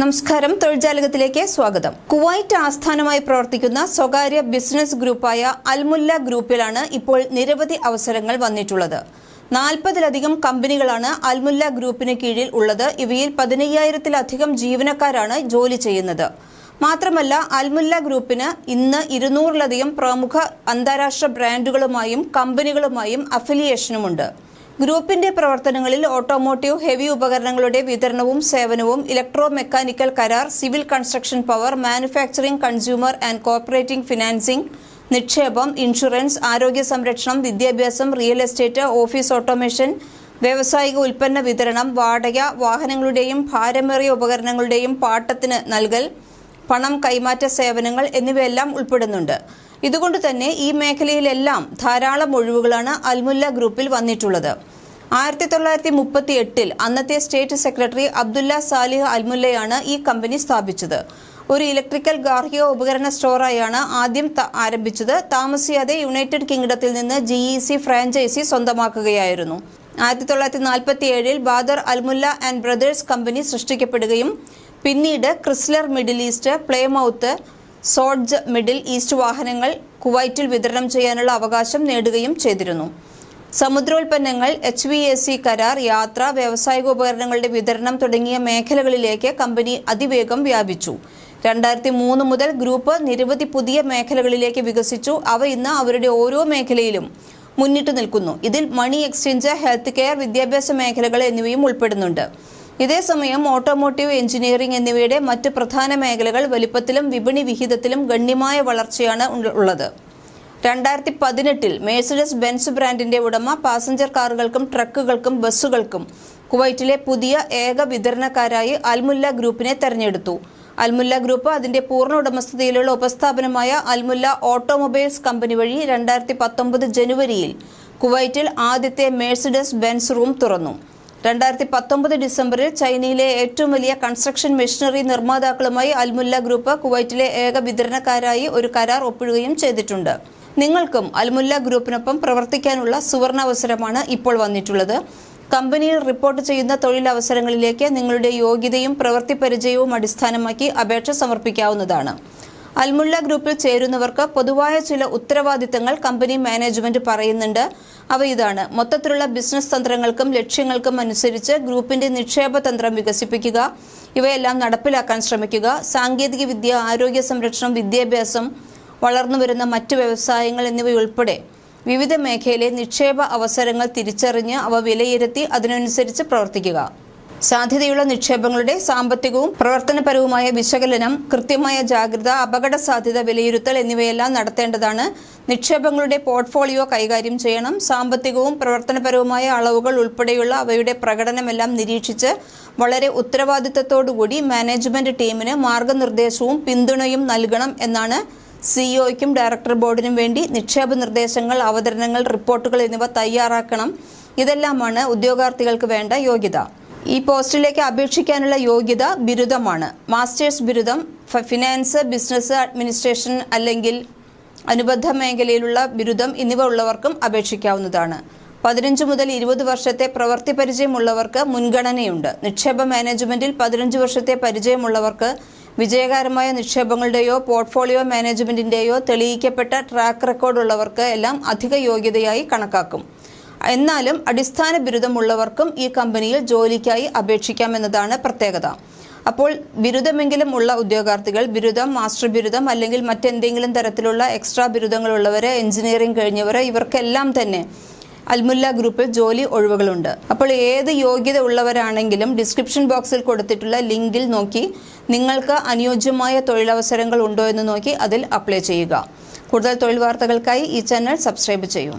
നമസ്കാരം. തൊഴിൽജാലകത്തിലേക്ക് സ്വാഗതം. കുവൈറ്റ് ആസ്ഥാനമായി പ്രവർത്തിക്കുന്ന സ്വകാര്യ ബിസിനസ് ഗ്രൂപ്പായ അൽമുല്ല ഗ്രൂപ്പിലാണ് ഇപ്പോൾ നിരവധി അവസരങ്ങൾ വന്നിട്ടുള്ളത്. നാൽപ്പതിലധികം കമ്പനികളാണ് അൽമുല്ല ഗ്രൂപ്പിന് കീഴിൽ ഉള്ളത്. ഇവയിൽ പതിനയ്യായിരത്തിലധികം ജീവനക്കാരാണ് ജോലി ചെയ്യുന്നത്. മാത്രമല്ല അൽമുല്ല ഗ്രൂപ്പിന് ഇന്ന് ഇരുന്നൂറിലധികം പ്രമുഖ അന്താരാഷ്ട്ര ബ്രാൻഡുകളുമായും കമ്പനികളുമായും അഫിലിയേഷനുമുണ്ട്. ഗ്രൂപ്പിന്റെ പ്രവർത്തനങ്ങളിൽ ഓട്ടോമോട്ടീവ് ഹെവി ഉപകരണങ്ങളുടെ വിതരണവും സേവനവും ഇലക്ട്രോ മെക്കാനിക്കൽ കരാർ civil construction power manufacturing consumer and corporating financing നിക്ഷേപം ഇൻഷുറൻസ് ആരോഗ്യ സംരക്ഷണം വിദ്യാഭ്യാസം റിയൽ എസ്റ്റേറ്റ് ഓഫീസ് ഓട്ടോമേഷൻ വ്യാവസായിക ഉൽപ്പന്ന വിതരണം വാടക വാഹനങ്ങളുടെയും ഭാരമേറിയ ഉപകരണങ്ങളുടെയും പാട്ടത്തിന് നൽകൽ പണം കൈമാറ്റ സേവനങ്ങൾ എന്നിവയെല്ലാം ഉൾപ്പെടുന്നുണ്ട്. ഇതുകൊണ്ട് തന്നെ ഈ മേഖലയിലെല്ലാം ധാരാളം ഒഴിവുകളാണ് അൽമുല്ല ഗ്രൂപ്പിൽ വന്നിട്ടുള്ളത്. ആയിരത്തി തൊള്ളായിരത്തി മുപ്പത്തി എട്ടിൽ അന്നത്തെ സ്റ്റേറ്റ് സെക്രട്ടറി അബ്ദുല്ല സാലിഹ് അൽമുല്ലയാണ് ഈ കമ്പനി സ്ഥാപിച്ചത്. ഒരു ഇലക്ട്രിക്കൽ ഗാർഹിക ഉപകരണ സ്റ്റോറായാണ് ആദ്യം ആരംഭിച്ചത്. താമസിയാതെ യുണൈറ്റഡ് കിങ്ഡത്തിൽ നിന്ന് ജി ഇ സി ഫ്രാഞ്ചൈസി സ്വന്തമാക്കുകയായിരുന്നു. ആയിരത്തി തൊള്ളായിരത്തി നാൽപ്പത്തി ഏഴിൽ Badar Almulla and Brothers company സൃഷ്ടിക്കപ്പെടുകയും പിന്നീട് Chrysler Middle East Plymouth Dodge Middle East വാഹനങ്ങൾ കുവൈറ്റിൽ വിതരണം ചെയ്യാനുള്ള അവകാശം നേടുകയും ചെയ്തിരുന്നു. സമുദ്രോൽപ്പന്നങ്ങൾ എച്ച് വി എ സി കരാർ യാത്ര വ്യാവസായിക ഉപകരണങ്ങളുടെ വിതരണം തുടങ്ങിയ മേഖലകളിലേക്ക് കമ്പനി അതിവേഗം വ്യാപിച്ചു. രണ്ടായിരത്തി മൂന്ന് മുതൽ ഗ്രൂപ്പ് നിരവധി പുതിയ മേഖലകളിലേക്ക് വികസിച്ചു. അവ ഇന്ന് അവരുടെ ഓരോ മേഖലയിലും മുന്നിട്ട് നിൽക്കുന്നു. ഇതിൽ മണി എക്സ്ചേഞ്ച് ഹെൽത്ത് കെയർ വിദ്യാഭ്യാസ മേഖലകൾ എന്നിവയും ഉൾപ്പെടുന്നുണ്ട്. ഇതേസമയം ഓട്ടോമോട്ടീവ് എഞ്ചിനീയറിംഗ് എന്നിവയുടെ മറ്റ് പ്രധാന മേഖലകൾ വലിപ്പത്തിലും വിപണി വിഹിതത്തിലും ഗണ്യമായ വളർച്ചയാണ് ഉള്ളത്. രണ്ടായിരത്തി പതിനെട്ടിൽ മേഴ്സിഡസ് ബെൻസ് ബ്രാൻഡിന്റെ ഉടമ പാസഞ്ചർ കാറുകൾക്കും ട്രക്കുകൾക്കും ബസ്സുകൾക്കും കുവൈറ്റിലെ പുതിയ ഏക വിതരണക്കാരായി അൽമുല്ല ഗ്രൂപ്പിനെ തെരഞ്ഞെടുത്തു. അൽമുല്ല ഗ്രൂപ്പ് അതിന്റെ പൂർണ ഉടമസ്ഥതയിലുള്ള ഉപസ്ഥാപനമായ അൽമുല്ല ഓട്ടോമൊബൈൽസ് കമ്പനി വഴി രണ്ടായിരത്തി പത്തൊമ്പത് ജനുവരിയിൽ കുവൈറ്റിൽ ആദ്യത്തെ മേഴ്സിഡസ് ബെൻസ് റൂം തുറന്നു. രണ്ടായിരത്തി പത്തൊമ്പത് ഡിസംബറിൽ ചൈനയിലെ ഏറ്റവും വലിയ കൺസ്ട്രക്ഷൻ മെഷീനറി നിർമ്മാതാക്കളുമായി അൽമുല്ല ഗ്രൂപ്പ് കുവൈറ്റിലെ ഏക വിതരണക്കാരായി ഒരു കരാർ ഒപ്പിടുകയും ചെയ്തിട്ടുണ്ട്. നിങ്ങൾക്കും അൽമുല്ല ഗ്രൂപ്പിനൊപ്പം പ്രവർത്തിക്കാനുള്ള സുവർണ അവസരമാണ് ഇപ്പോൾ വന്നിട്ടുള്ളത്. കമ്പനിയിൽ റിപ്പോർട്ട് ചെയ്യുന്ന തൊഴിലവസരങ്ങളിലേക്ക് നിങ്ങളുടെ യോഗ്യതയും പ്രവൃത്തി പരിചയവും അടിസ്ഥാനമാക്കി അപേക്ഷ സമർപ്പിക്കാവുന്നതാണ്. അൽമുല്ല ഗ്രൂപ്പിൽ ചേരുന്നവർക്ക് പൊതുവായ ചില ഉത്തരവാദിത്തങ്ങൾ കമ്പനി മാനേജ്മെന്റ് പറയുന്നുണ്ട്. അവ ഇതാണ്. മൊത്തത്തിലുള്ള ബിസിനസ് തന്ത്രങ്ങൾക്കും ലക്ഷ്യങ്ങൾക്കും അനുസരിച്ച് ഗ്രൂപ്പിന്റെ നിക്ഷേപ തന്ത്രം വികസിപ്പിക്കുക ഇവയെല്ലാം നടപ്പിലാക്കാൻ ശ്രമിക്കുക. സാങ്കേതിക വിദ്യ ആരോഗ്യ സംരക്ഷണം വിദ്യാഭ്യാസം വളർന്നുവരുന്ന മറ്റ് വ്യവസായങ്ങൾ എന്നിവയുൾപ്പെടെ വിവിധ മേഖലയിലെ നിക്ഷേപ അവസരങ്ങൾ തിരിച്ചറിഞ്ഞ് അവ വിലയിരുത്തി അതിനനുസരിച്ച് പ്രവർത്തിക്കുക. സാധ്യതയുള്ള നിക്ഷേപങ്ങളുടെ സാമ്പത്തികവും പ്രവർത്തനപരവുമായ വിശകലനം കൃത്യമായ ജാഗ്രത അപകട സാധ്യത വിലയിരുത്തൽ എന്നിവയെല്ലാം നടത്തേണ്ടതാണ്. നിക്ഷേപങ്ങളുടെ പോർട്ട്ഫോളിയോ കൈകാര്യം ചെയ്യണം. സാമ്പത്തികവും പ്രവർത്തനപരവുമായ അളവുകൾ ഉൾപ്പെടെയുള്ള അവയുടെ പ്രകടനമെല്ലാം നിരീക്ഷിച്ച് വളരെ ഉത്തരവാദിത്തത്തോടുകൂടി മാനേജ്മെന്റ് ടീമിന് മാർഗനിർദ്ദേശവും പിന്തുണയും നൽകണം എന്നാണ് സിഇഒയ്ക്കും ഡയറക്ടർ ബോർഡിനും വേണ്ടി നിക്ഷേപ നിർദ്ദേശങ്ങൾ അവതരണങ്ങൾ റിപ്പോർട്ടുകൾ എന്നിവ തയ്യാറാക്കണം. ഇതെല്ലാമാണ് ഉദ്യോഗാർത്ഥികൾക്ക് വേണ്ട യോഗ്യത. ഈ പോസ്റ്റിലേക്ക് അപേക്ഷിക്കാനുള്ള യോഗ്യത ബിരുദമാണ്. മാസ്റ്റേഴ്സ് ബിരുദം ഫിനാൻസ് ബിസിനസ് അഡ്മിനിസ്ട്രേഷൻ അല്ലെങ്കിൽ അനുബന്ധ മേഖലയിലുള്ള ബിരുദം എന്നിവ ഉള്ളവർക്കും അപേക്ഷിക്കാവുന്നതാണ്. പതിനഞ്ച് മുതൽ ഇരുപത് വർഷത്തെ പ്രവൃത്തി പരിചയമുള്ളവർക്ക് മുൻഗണനയുണ്ട്. നിക്ഷേപ മാനേജ്മെന്റിൽ പതിനഞ്ച് വർഷത്തെ പരിചയമുള്ളവർക്ക് വിജയകരമായ നിക്ഷേപങ്ങളുടെയോ പോർട്ട്ഫോളിയോ മാനേജ്മെന്റിന്റെയോ തെളിയിക്കപ്പെട്ട ട്രാക്ക് റെക്കോർഡ് ഉള്ളവർക്ക് എല്ലാം അധിക യോഗ്യതയായി കണക്കാക്കും. എന്നാലും അടിസ്ഥാന ബിരുദമുള്ളവർക്കും ഈ കമ്പനിയിൽ ജോലിക്കായി അപേക്ഷിക്കാമെന്നതാണ് പ്രത്യേകത. അപ്പോൾ ബിരുദമെങ്കിലും ഉള്ള ഉദ്യോഗാർത്ഥികൾ ബിരുദം മാസ്റ്റർ ബിരുദം അല്ലെങ്കിൽ മറ്റെന്തെങ്കിലും തരത്തിലുള്ള എക്സ്ട്രാ ബിരുദങ്ങളുള്ളവർ എഞ്ചിനീയറിംഗ് കഴിഞ്ഞവർ ഇവർക്കെല്ലാം തന്നെ അൽമുല്ല ഗ്രൂപ്പിൽ ജോലി ഒഴിവുകളുണ്ട്. അപ്പോൾ ഏത് യോഗ്യത ഉള്ളവരാണെങ്കിലും ഡിസ്ക്രിപ്ഷൻ ബോക്സിൽ കൊടുത്തിട്ടുള്ള ലിങ്കിൽ നോക്കി നിങ്ങൾക്ക് അനുയോജ്യമായ തൊഴിലവസരങ്ങൾ ഉണ്ടോ എന്ന് നോക്കി അതിൽ അപ്ലൈ ചെയ്യുക. കൂടുതൽ തൊഴിൽ വാർത്തകൾക്കായി ഈ ചാനൽ സബ്സ്ക്രൈബ് ചെയ്യൂ.